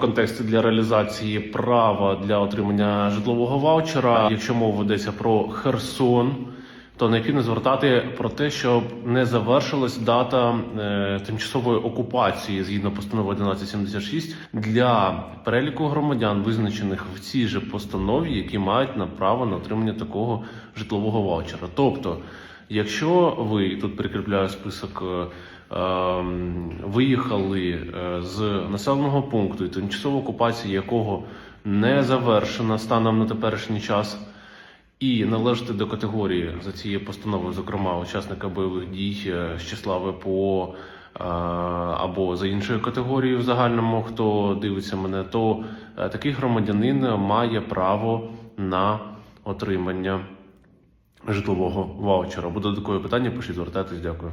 контексті для реалізації права для отримання житлового ваучера. Якщо мова ведеться про Херсон, то необхідно звертати про те, щоб не завершилась дата е, тимчасової окупації згідно постанови 1176 для переліку громадян, визначених в цій же постанові, які мають на право на отримання такого житлового ваучера. Тобто, якщо ви тут прикріпляю список. е, ем, Виїхали е, з населеного пункту, і тимчасова окупація якого не завершена станом на теперішній час, і належати до категорії за цією постановою, зокрема учасника бойових дій е, з числа ВПО е, або за іншою категорією в загальному, хто дивиться мене, то е, такий громадянин має право на отримання житлового ваучера. Буде такої питання, пишіть, звертайтесь, дякую.